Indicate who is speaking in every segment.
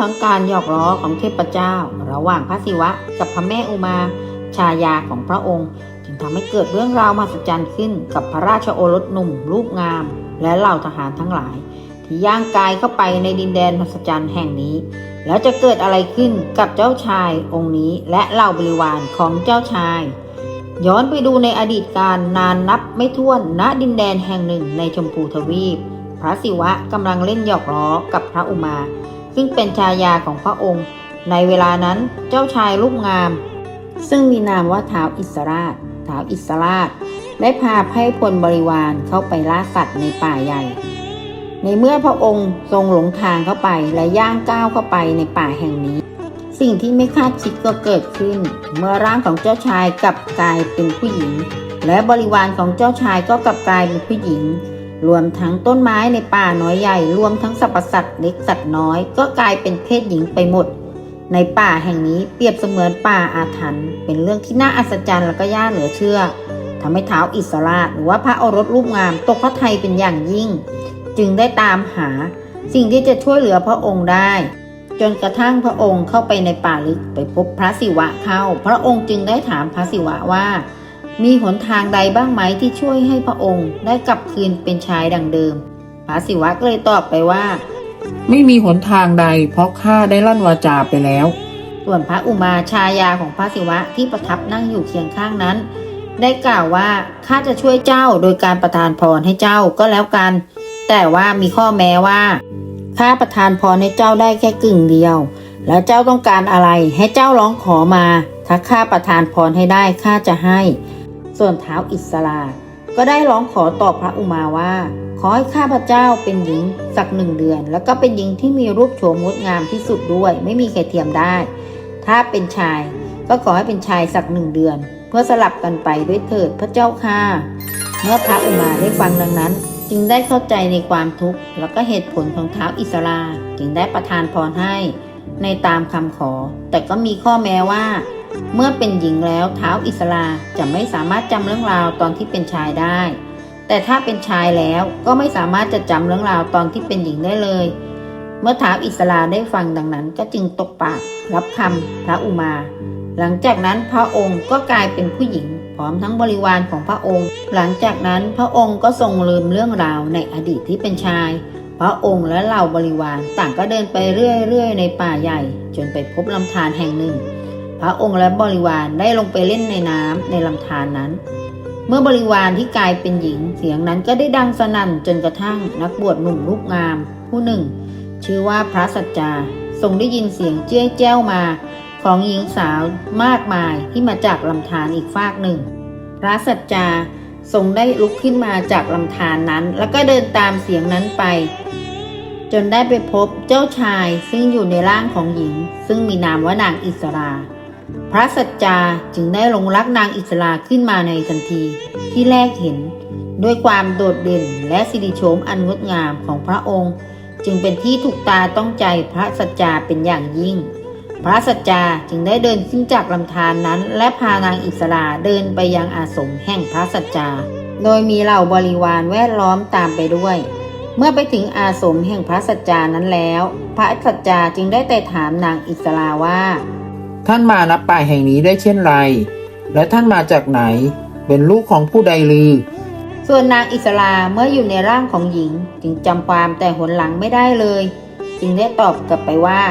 Speaker 1: ทั้งการหยอกล้อของเทพเจ้า ระหว่างพระศิวะกับพระแม่อุมาชายาของพระองค์ จึงทำให้เกิดเรื่องราวมหัศจรรย์ขึ้นกับพระราชโอรสหนุ่มรูปงาม และเหล่าทหารทั้งหลาย ที่ย่างกายเข้าไปในดินแดนมหัศจรรย์แห่งนี้ แล้วจะเกิดอะไรขึ้นกับเจ้าชายองค์นี้และเหล่าบริวารของเจ้าชาย ย้อนไปดูในอดีตการนานนับไม่ถ้วนณดินแดนแห่งหนึ่งในชมพูทวีป พระศิวะกำลังเล่นหยอกล้อกับพระอุมา ซึ่งเป็นชายาของพระองค์ ในเวลานั้นเจ้าชายรูปงาม ซึ่งมีนามว่าท้าวอิสราชท้าวอิสราช ได้พาไพร่พลบริวารเข้าไปล่าสัตว์ในป่าใหญ่ ในเมื่อพระองค์ทรงหลงทางเข้าไปและย่างก้าวเข้าไปในป่าแห่งนี้ สิ่งที่ไม่คาดคิดก็เกิดขึ้น เมื่อร่างของเจ้าชายกลับกลายเป็นผู้หญิง และบริวารของเจ้าชายก็กลับกลายเป็นผู้หญิง รวมทั้งต้นไม้ในป่าน้อยใหญ่ รวมทั้งสรรพสัตว์เล็กสัตว์น้อย ก็กลายเป็นเพศหญิงไปหมด ในป่าแห่งนี้เปรียบเสมือนป่าอาถรรพ์เป็นเรื่องที่น่าอัศจรรย์และก็ย่าเหลือเชื่อทำให้เท้าอิสราหรือว่าพระโอรสรูปงามตกพระทัยเป็นอย่างยิ่ง จึงได้ตามหาสิ่งที่จะช่วยเหลือพระองค์ได้ จนกระทั่งพระองค์เข้าไปในป่าลึกไปพบพระศิวะเข้า พระองค์จึงได้ถามพระศิวะว่า มีหนทางใดบ้างไหมที่ช่วยให้พระองค์ได้กลับคืนเป็นชายดังเดิมพระศิวะก็เลยตอบไปว่า
Speaker 2: ไม่มีหนทางใด เพราะข้าได้ลั่นวาจาไปแล้ว
Speaker 1: ส่วนพระอุมาชายาของพระศิวะที่ประทับนั่งอยู่เคียงข้างนั้น ได้กล่าวว่าข้าจะช่วยเจ้าโดยการประทานพรให้เจ้าก็แล้วกัน แต่ว่ามีข้อแม้ว่าข้าประทานพรให้เจ้าได้แค่กึ่งเดียว แล้วเจ้าต้องการอะไรให้เจ้าร้องขอมา ถ้าข้าประทานพรให้ได้ข้าจะให้ ส่วนเท้าอิสลาก็ได้ร้องขอต่อพระอุมาว่า ขอให้ข้าพเจ้าเป็นหญิงสักหนึ่งเดือน แล้วก็เป็นหญิงที่มีรูปโฉมงดงามที่สุดด้วย ไม่มีใครเทียมได้ ถ้าเป็นชาย ก็ขอให้เป็นชายสักหนึ่งเดือน เพื่อสลับกันไปด้วยเถิดพระเจ้าค่ะ เมื่อพระอุมาได้ฟังดังนั้น จึงได้เข้าใจในความทุกข์แล้วก็เหตุผลของเท้าอิสราจึงได้ประทานพรให้ ในตามคำขอ แต่ก็มีข้อแม้ว่า เมื่อเป็นหญิงแล้วเท้าอิสราจะไม่สามารถจำเรื่องราวตอนที่เป็นชายได้ แต่ถ้าเป็นชายแล้วก็ไม่สามารถจะจำเรื่องราวตอนที่เป็นหญิงได้เลย เมื่อเท้าอิสราได้ฟังดังนั้นก็จึงตกปากรับคำพระอุมา หลังจากนั้นพระองค์ก็กลายเป็นผู้หญิงพร้อมทั้งบริวารของพระองค์ หลังจากนั้นพระองค์ก็ทรงลืมเรื่องราวในอดีตที่เป็นชาย พระองค์และเหล่าบริวารต่างก็เดินไปเรื่อยๆในป่าใหญ่ จนไปพบลำธารแห่งหนึ่ง พระองค์และบริวารได้ลงไปเล่นในน้ำในลำธารนั้น เมื่อบริวารที่กลายเป็นหญิงเสียงนั้นก็ได้ดังสนั่นจนกระทั่งนักบวชหนุ่มรูปงาม ผู้หนึ่ง ชื่อว่าพระสัจจาทรงได้ยินเสียงเจ้ยแจ้วมา ของหญิงสาวมากมายที่มาจากลำธารอีกฟากหนึ่ง พระสัจจาทรงได้ลุกขึ้นมาจากลำธารนั้น แล้วก็เดินตามเสียงนั้นไป จนได้ไปพบเจ้าชายซึ่งอยู่ในร่างของหญิง ซึ่งมีนามว่านางอิสรา พระสัจจาจึงได้ลงรักนางอิสราขึ้นมาในทันทีที่แรกเห็น ด้วยความโดดเด่นและสิริโฉมอันงดงามของพระองค์ จึงเป็นที่ถูกตาต้องใจพระสัจจาเป็นอย่างยิ่ง พระสัจจาจึงได้เดินขึ้นจากลำธารนนั้น และพานางอิสราเดินไปยังอาสมแห่งพระสัจจา โดยมีเหล่าบริวารแวดล้อมตามไปด้วยเมื่อไปถึงอาสมแห่งพระสัจจานั้นแล้ว พระสัจจาจึงได้แต่ถามนางอิสราว่า
Speaker 2: ท่านมานับป่าแห่งนี้ได้เช่นไร และท่านมาจากไหน เป็นลูกของผู้ใดลือ
Speaker 1: ส่วนนางอิสราเมื่ออยู่ในร่างของหญิง จึงจำความแต่หนหลังไม่ได้เลย จึงได้ตอบกลับไปว่า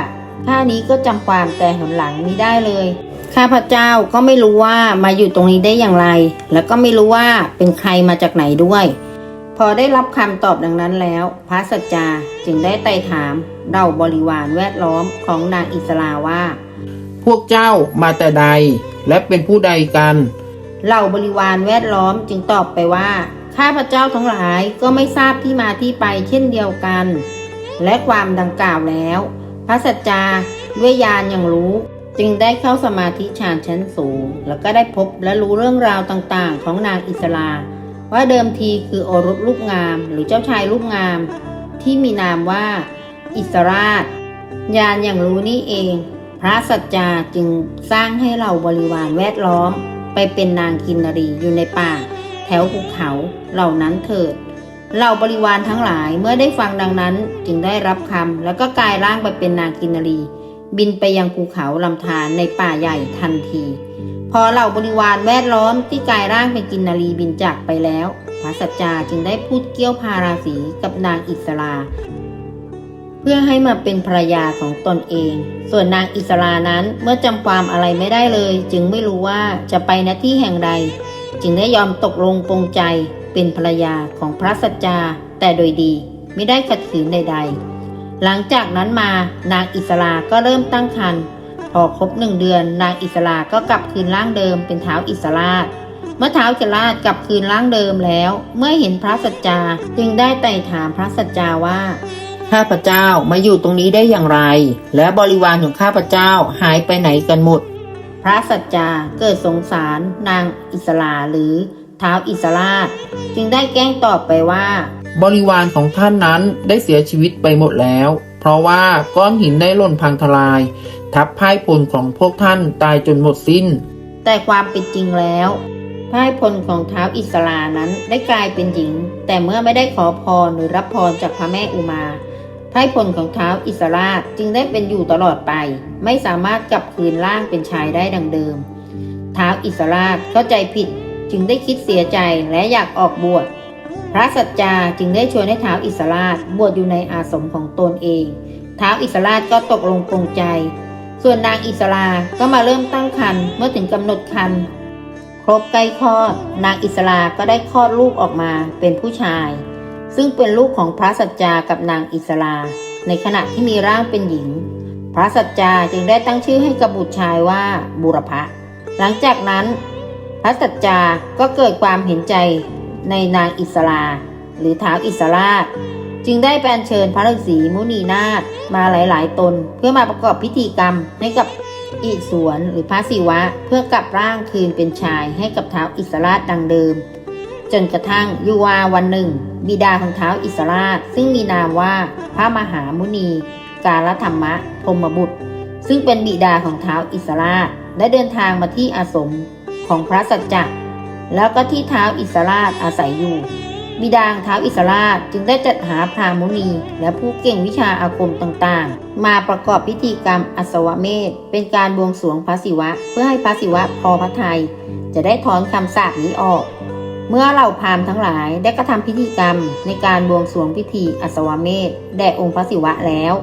Speaker 1: ข้านี้ก็จำความแต่หนหลังไมิได้เลยข้าพเจ้าก็ไม่รู้ว่ามาอยู่ตรงนี้ได้อย่างไร แล้วก็ไม่รู้ว่าเป็นใครมาจากไหนด้วย พอได้รับคำตอบดังนั้นแล้ว พระสัจจาจึงได้ไต่ถามเราบริวารแวดล้อมของนางอิสราว่า
Speaker 2: พวกเจ้ามาแต่ใด และเป็นผู้ใดกัน
Speaker 1: เหล่าบริวารแวดล้อมจึงตอบไปว่า ข้าพระเจ้าทั้งหลายก็ไม่ทราบที่มาที่ไปเช่นเดียวกัน และความดังกล่าวแล้ว พระสัจจาด้วยญาณอย่างรู้จึงได้เข้าสมาธิฌานชั้นสูง แล้วก็ได้พบและรู้เรื่องราวต่างๆ ของนางอิสลา ว่าเดิมทีคือโอรสลูกงาม หรือเจ้าชายลูกงาม ที่มีนามว่า อิสราชญาณอย่างรู้นี่เอง พระสัจจาจึงสร้างให้เราบริวารแวดล้อม ไปเป็นนางกินนรีอยู่ในป่า แถวภูเขาเหล่านั้นเถิดเหล่าบริวารทั้งหลายเมื่อได้ฟังดังนั้นจึงได้รับคำแล้วก็กลายร่างไปเป็นนางกินนรี บินไปยังภูเขาลำธารในป่าใหญ่ทันที พอเหล่าบริวารแวดล้อมที่กลายร่างเป็นกินนารีบินจากไปแล้วพระสัจจาจึงได้พูดเกี้ยวพาราสีกับนางอิสรา เพื่อให้มาเป็นภรรยาของตนเอง ส่วนนางอิสรานั้นเมื่อจำความอะไรไม่ได้เลย จึงไม่รู้ว่าจะไปณที่แห่งใด จึงได้ยอมตกลงปรงใจเป็นภรรยาของพระสัจจา แต่โดยดีไม่ได้ขัดขืนใด ๆ หลังจากนั้นมานางอิสราก็เริ่มตั้งครรภ์พอครบหนึ่งเดือน นางอิสราก็กลับคืนร่างเดิมเป็นเท้าอิสราชเมื่อเท้าอิสราชกลับคืนร่างเดิมแล้ว เมื่อเห็นพระสัจจาจึงได้ไต่ถามพระสัจจาว่า ข้าพเจ้ามาอยู่ตรงนี้ได้อย่างไร และบริวารของข้าพเจ้าหายไปไหนกันหมด พระสัจจาเกิดสงสารนางอิสลาหรือเท้าวอิสราช จึงได้แกล้งตอบไปว่า
Speaker 2: บริวารของท่านนั้นได้เสียชีวิตไปหมดแล้ว เพราะว่าก้อนหินได้หล่นพังทลาย ทับพ่ายพลของพวกท่านตายจนหมดสิ้น
Speaker 1: แต่ความเป็นจริงแล้วพ่ายพลของเท้าวอิสลานั้นได้กลายเป็นหญิง แต่เมื่อไม่ได้ขอพรหรือรับพรจากพระแม่อุมา พ่ายพลของเท้าอิสราชจึงได้เป็นอยู่ตลอดไป ไม่สามารถกลับคืนร่างเป็นชายได้ดังเดิม เท้าอิสราชเข้าใจผิดจึงได้คิดเสียใจและอยากออกบวช พระสัจจาจึงได้ชวนให้เท้าอิสราชบวชอยู่ในอาสมของตนเอง เท้าอิสราชก็ตกลงปรงใจ ส่วนนางอิสราก็มาเริ่มตั้งครรภ์เมื่อถึงกำหนดครรภ์ครบใกล้คลอด นางอิสราก็ได้คลอดลูกออกมาเป็นผู้ชาย ซึ่งเป็นลูกของพระสัจจากับนางอิสราในขณะที่มีร่างเป็นหญิง พระสัจจาจึงได้ตั้งชื่อให้กับบุตรชายว่าบุรพะ หลังจากนั้น พระสัจจาก็เกิดความเห็นใจในนางอิสราหรือท้าวอิสราจึงได้ไปอัญเชิญพระฤาษีมุนีนาถมาหลาย ๆ ตน เพื่อมาประกอบพิธีกรรมให้กับอิสวนหรือพระศิวะ เพื่อกลับร่างคืนเป็นชายให้กับท้าวอิสราชดังเดิม จนกระทั่งยุวาวันหนึ่ง บิดาของเท้าอิสราช ซึ่งมีนามว่าพระมหามุนี กาลธรรมะพรมบุตร ซึ่งเป็นบิดาของเท้าอิสราชได้เดินทางมาที่อาสมของพระสัจจะแล้วก็ที่เท้าอิสราชอาศัยอยู่ บิดาของท้าอิสราชจึงได้จัดหาพราหมุนี และผู้เก่งวิชาอาคมต่างๆ มาประกอบพิธีกรรมอัศวเมธเป็นการบวงสรวงพระศิวะ เพื่อให้พระศิวะพอพระทัยจะได้ถอนคำสาปนี้ออก เมื่อเหล่าพราหมณ์ทั้งหลายได้กระทำพิธีกรรมในการบวงสรวงพิธีอัศวเมธแด่องค์พระศิวะแล้ว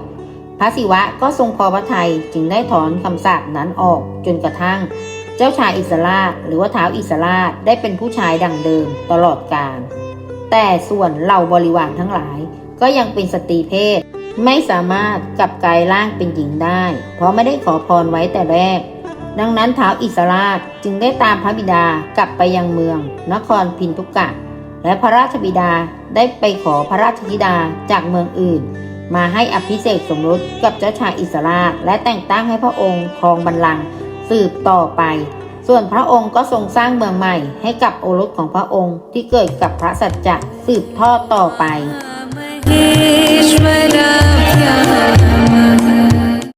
Speaker 1: พระศิวะก็ทรงพอพระทัยจึงได้ถอนคำสาปนั้นออกจนกระทั่ง เจ้าชายอิสราชหรือว่าเท้าอิสราชได้เป็นผู้ชายดังเดิมตลอดกาลแต่ส่วนเหล่าบริวารทั้งหลาย ก็ยังเป็นสตรีเพศ ไม่สามารถกลับกายร่างเป็นหญิงได้ เพราะไม่ได้ขอพรไว้แต่แรก ดังนั้นท้าวอิสราชจึงได้ตามพระบิดากลับไปยังเมือง นครพินทุกกะ และพระราชบิดาได้ไปขอพระราชธิดาจากเมืองอื่น มาให้อภิเษกสมรสกับเจ้าชายอิสราช และแต่งตั้งให้พระองค์ครองบัลลังก์สืบต่อไป ส่วนพระองค์ก็ทรงสร้างเมืองใหม่ ให้กับโอรสของพระองค์ที่เกิดกับพระสัจจะสืบทอดต่อไป